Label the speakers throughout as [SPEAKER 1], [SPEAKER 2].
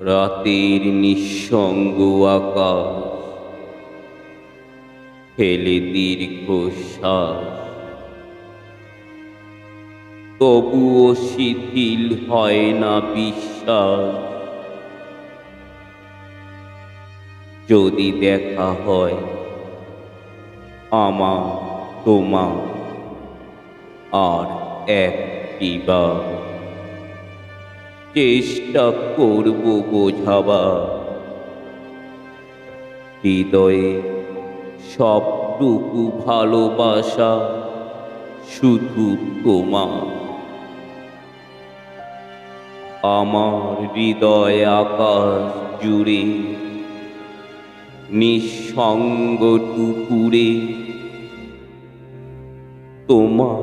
[SPEAKER 1] রাতের নিঃসঙ্গ আকাশ ফেলে দীর্ঘশ্বাস। তবুও শিথিল হয় না বিশ্বাস। যদি দেখা হয় আমার তোমা আর একটিবার চেষ্টা করব বোঝাবা। হৃদয়ে সবটুকু ভালোবাসা শুধু তোমার। আমার হৃদয় আকাশ জুড়ে, নিঃসঙ্গ টুকুরে, তোমার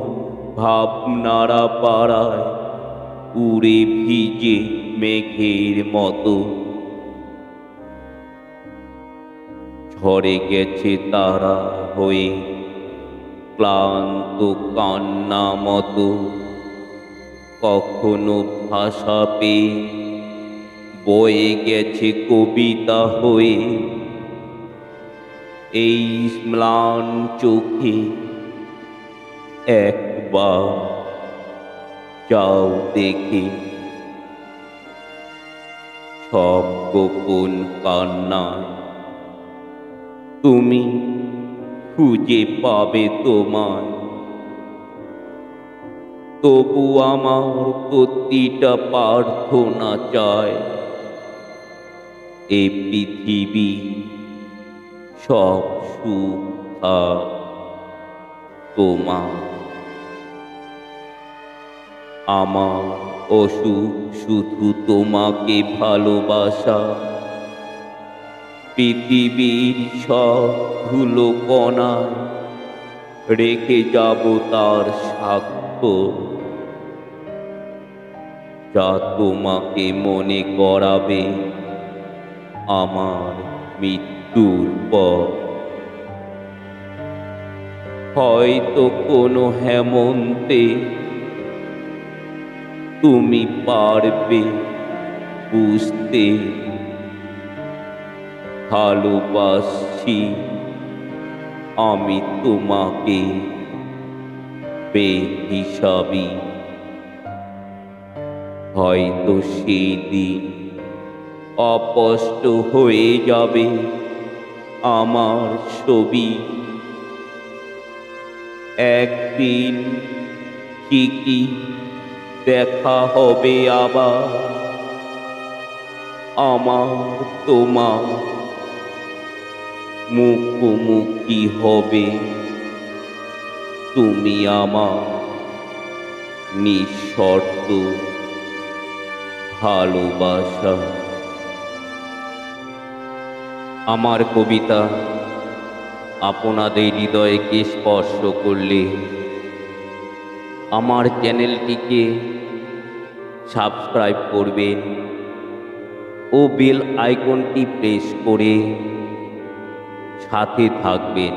[SPEAKER 1] ভাবনারা পাড়ায় উড়ে ভিজে মেঘের মতো। ঝরে গেছে তারা হয়ে ক্লান্ত কান্না মতো। কখনো ভাষা পেয়ে বয়ে গেছে কবিতা হয়ে। এই ম্লান চোখে একবার যাও দেখে। সব গোপন কান্নায় তুমি খুঁজে পাবে তোমায়। তবু আমার প্রতিটা প্রার্থনা চায় এ পৃথিবী সব সুখ তোমার। আমার অসুখ শুধু তোমাকে ভালোবাসা। পৃথিবীর সব ধুলো কণায় রেখে যাব তার সাক্ষ্য যা তোমাকে মনে করাবে আমার মৃত্যুর পর। হয়তো কোনো হেমন্তে তুমি পারবে বুঝতে। ভালোবাসছি আমি তোমাকে, বেহিসাবি। হয়তো সেদিন অপষ্ট হয়ে যাবে আমার ছবি। একদিন ঠিকই দেখা হবে আবার। আমার তোমার মুখোমুখি হবে। তুমি আমার নিঃশর্ত ভালোবাসা। আমার কবিতা আপনাদের হৃদয়কে স্পর্শ করলে আমার চ্যানেলটিকে সাবস্ক্রাইব করবেন ও বেল আইকনটি প্রেস করে সাথে থাকবেন।